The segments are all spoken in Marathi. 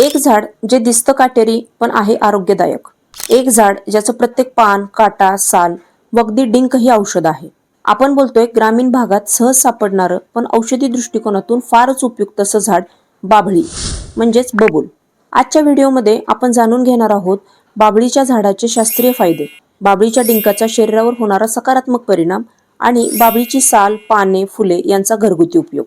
एक झाड जे दिसतं काटेरी पण आहे आरोग्यदायक. एक झाड ज्याचं प्रत्येक पान काटा साल व अगदी डिंक ही औषध आहे. आपण बोलतोय ग्रामीण भागात सहज सापडणारं पण औषधी दृष्टिकोनातून फारच उपयुक्त असं झाड बाभळी म्हणजेच बबूल. आजच्या व्हिडिओमध्ये आपण जाणून घेणार आहोत बाभळीच्या झाडाचे शास्त्रीय फायदे. बाबळीच्या डिंकाचा शरीरावर होणारा सकारात्मक परिणाम आणि बाबळीची साल पाने फुले यांचा घरगुती उपयोग.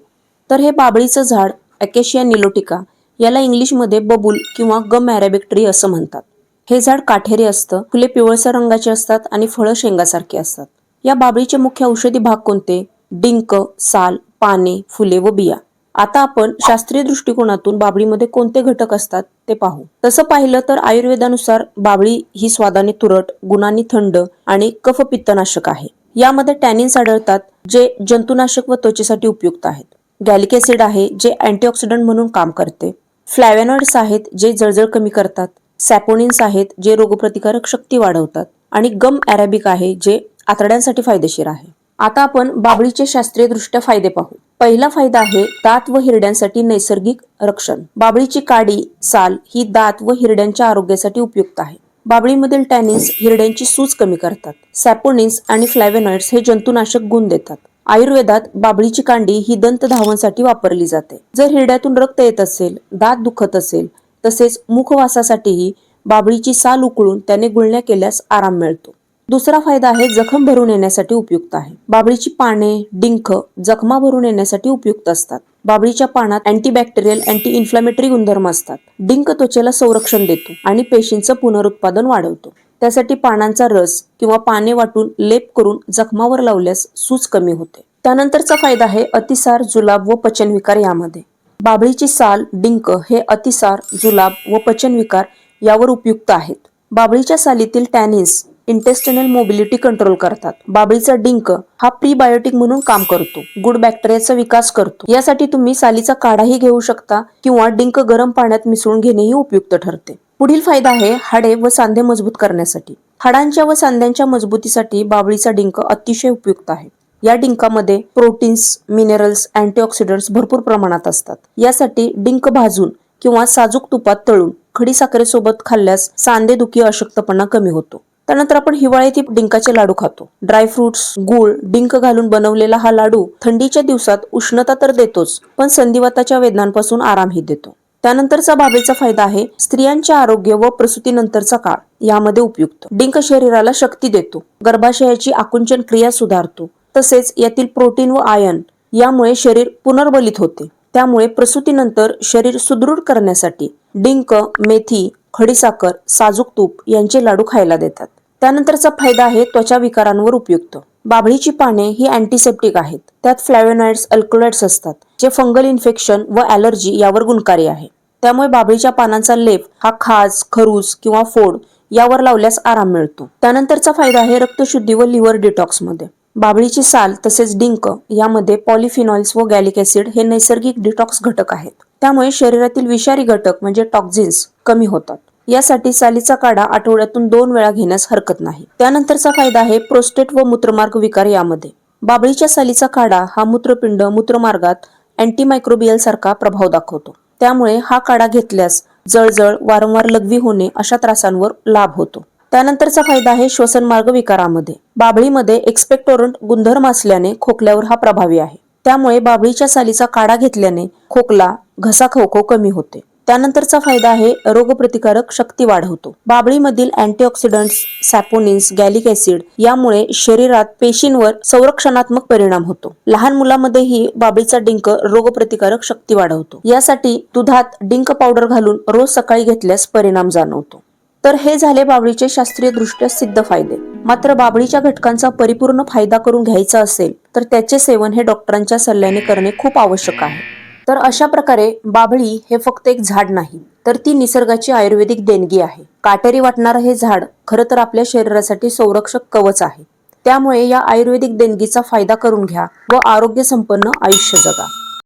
तर हे बाबळीचं झाड अकेशिया निलोटिका याला इंग्लिशमध्ये बबूल किंवा गम अरेबिक ट्री असं म्हणतात. हे झाड काठेरी असतं फुले पिवळसर रंगाची असतात आणि फळं शेंगासारखी असतात. या बाबळीचे मुख्य औषधी भाग कोणते? डिंक साल पाने फुले व बिया. आता आपण शास्त्रीय दृष्टिकोनातून बाबळीमध्ये कोणते घटक असतात ते पाहू. तसं पाहिलं तर आयुर्वेदानुसार बाबळी ही स्वादाने तुरट गुणांनी थंड आणि कफ पित्तनाशक आहे. यामध्ये टॅनिन्स आढळतात जे जंतुनाशक व त्वचेसाठी उपयुक्त आहेत. गॅलिक ऍसिड आहे जे अँटीऑक्सिडंट म्हणून काम करते. फ्लॅवेनॉइड्स आहेत जे जळजळ कमी करतात. सॅपोनिन्स आहेत जे रोगप्रतिकारक शक्ती वाढवतात. आणि गम अरेबिक आहे जे आतड्यांसाठी फायदेशीर आहे. आता आपण बाबळीचे शास्त्रीय दृष्ट्या फायदे पाहू. पहिला फायदा आहे दात व हिरड्यांसाठी नैसर्गिक रक्षण. बाबळीची काडी साल ही दात व हिरड्यांच्या आरोग्यासाठी उपयुक्त आहे. बाबळीमधील टॅनिन्स हिरड्यांची सूज कमी करतात. सॅपोनिन्स आणि फ्लॅवेनॉइड्स हे जंतुनाशक गुण देतात. आयुर्वेदात बाबळीची कांडी ही दंत धावांसाठी वापरली जाते. जर हिरड्यातून रक्त येत असेल दात दुखत असेल तसेच मुखवासासाठीही बाबळीची साल उकळून त्याने गुळण्या केल्यास आराम मिळतो. दुसरा फायदा आहे जखम भरून येण्यासाठी उपयुक्त आहे. बाबळीची पाने डिंक जखमा भरून येण्यासाठी उपयुक्त असतात. बाबळीच्या पानात अँटीबॅक्टेरियल अँटी इन्फ्लॅमेटरी गुणधर्म असतात. डिंक त्वचेला संरक्षण देतो आणि पेशींचं पुनरुत्पादन वाढवतो. त्यासाठी पानांचा रस किंवा पाने वाटून लेप करून जखमावर लावल्यास सूज कमी होते. त्यानंतरचा फायदा आहे अतिसार जुलाब व पचनविकार यामध्ये. बाबळीची साल डिंक हे अतिसार जुलाब व पचनविकार यावर उपयुक्त आहेत. बाबळीच्या सालीतील टॅनिन्स इंटेस्टिनल मोबिलिटी कंट्रोल करतात. बाबळीचा डिंक हा प्रीबायोटिक म्हणून काम करतो. गुड बॅक्टेरियाचा विकास करतो. यासाठी तुम्ही सालीचा काढाही घेऊ शकता किंवा डिंक गरम पाण्यात मिसळून घेणेही उपयुक्त ठरते. पुढील फायदा आहे हाडे व सांधे मजबूत करण्यासाठी. हाडांच्या व सांध्यांच्या मजबूतीसाठी बाबळीचा डिंक अतिशय उपयुक्त आहे. या डिंकामध्ये प्रोटीन्स मिनरल्स अँटीऑक्सिडंट्स भरपूर प्रमाणात असतात. यासाठी डिंक भाजून किंवा साजूक तुपात तळून खडी साखरेसोबत खाल्ल्यास सांधेदुखी अशक्तपणा कमी होतो. त्यानंतर आपण हिवाळ्यात डिंकाचे लाडू खातो. ड्रायफ्रुट्स गुळ डिंक घालून बनवलेला हा लाडू थंडीच्या दिवसात उष्णता तर देतोच पण संधिवाताच्या वेदनांपासून आरामही देतो. त्यानंतरचा बाबेचा फायदा आहे स्त्रियांचे आरोग्य व प्रसूतीनंतरचा काळ यामध्ये उपयुक्त. डिंक शरीराला शक्ती देतो गर्भाशयाची आकुंचन क्रिया सुधारतो तसेच यातील प्रोटीन व आयन यामुळे शरीर पुनर्बलित होते. त्यामुळे प्रसूतीनंतर शरीर सुदृढ करण्यासाठी डिंक मेथी खडीसाखर साजूक तूप यांचे लाडू खायला देतात. त्यानंतरचा फायदा आहे त्वचा विकारांवर उपयुक्त. बाभळीची पाने ही अँटीसेप्टिक आहेत. त्यात फ्लॅवेनॉइड्स अल्कोलॉइड्स असतात जे फंगल इन्फेक्शन व ॲलर्जी यावर गुणकारी आहे. त्यामुळे बाभळीच्या पानांचा लेप हा खाज खरूज किंवा फोड यावर लावल्यास आराम मिळतो. त्यानंतरचा फायदा आहे रक्तशुद्धी व लिव्हर डिटॉक्समध्ये बाभळीची साल तसेच डिंक यामध्ये पॉलिफिनॉल्स व गॅलिक ऍसिड हे नैसर्गिक डिटॉक्स घटक आहेत. त्यामुळे शरीरातील विषारी घटक म्हणजे टॉक्झिन्स कमी होतात. यासाठी सालीचा काढा आठवड्यातून दोन वेळा घेण्यास हरकत नाही. त्यानंतरचा फायदा आहे प्रोस्टेट व मूत्रमार्ग विकार यामध्ये. बाभळीच्या सालीचा काढा हा मूत्रपिंड मूत्रमार्गात अँटीमायक्रोबियल सारखा प्रभाव दाखवतो. त्यामुळे हा काढा घेतल्यास जळजळ वारंवार लघवी होणे अशा त्रासांवर लाभ होतो. त्यानंतरचा फायदा आहे श्वसन मार्ग विकारामध्ये. बाभळीमध्ये एक्सपेक्टोरंट गुणधर्म असल्याने खोकल्यावर हा प्रभावी आहे. त्यामुळे बाभळीच्या सालीचा काढा घेतल्याने खोकला घसा खवखव कमी होते. त्यानंतरचा फायदा आहे रोगप्रतिकारक शक्ती वाढवतो. बाबळीमधील अँटीऑक्सिडंट्स सॅपोनिन्स गॅलिक ऍसिड यामुळे शरीरात पेशींवर संरक्षणात्मक परिणाम होतो. लहान मुलांमध्येही बाबळीचा डिंक रोगप्रतिकारक शक्ती वाढवतो. यासाठी दुधात डिंक पावडर घालून रोज सकाळी घेतल्यास परिणाम जाणवतो. तर हे झाले बाबळीचे शास्त्रीय दृष्ट्या सिद्ध फायदे. मात्र बाभळीच्या घटकांचा परिपूर्ण फायदा करून घ्यायचा असेल तर त्याचे सेवन हे डॉक्टरांच्या सल्ल्याने करणे खूप आवश्यक आहे. तर अशा प्रकारे बाभळी हे फक्त एक झाड नाही तर ती निसर्गाची आयुर्वेदिक देणगी आहे. काटेरी वाटणारं हे झाड खरं तर आपल्या शरीरासाठी संरक्षक कवच आहे. त्यामुळे या आयुर्वेदिक देणगीचा फायदा करून घ्या व आरोग्य संपन्न आयुष्य जगा.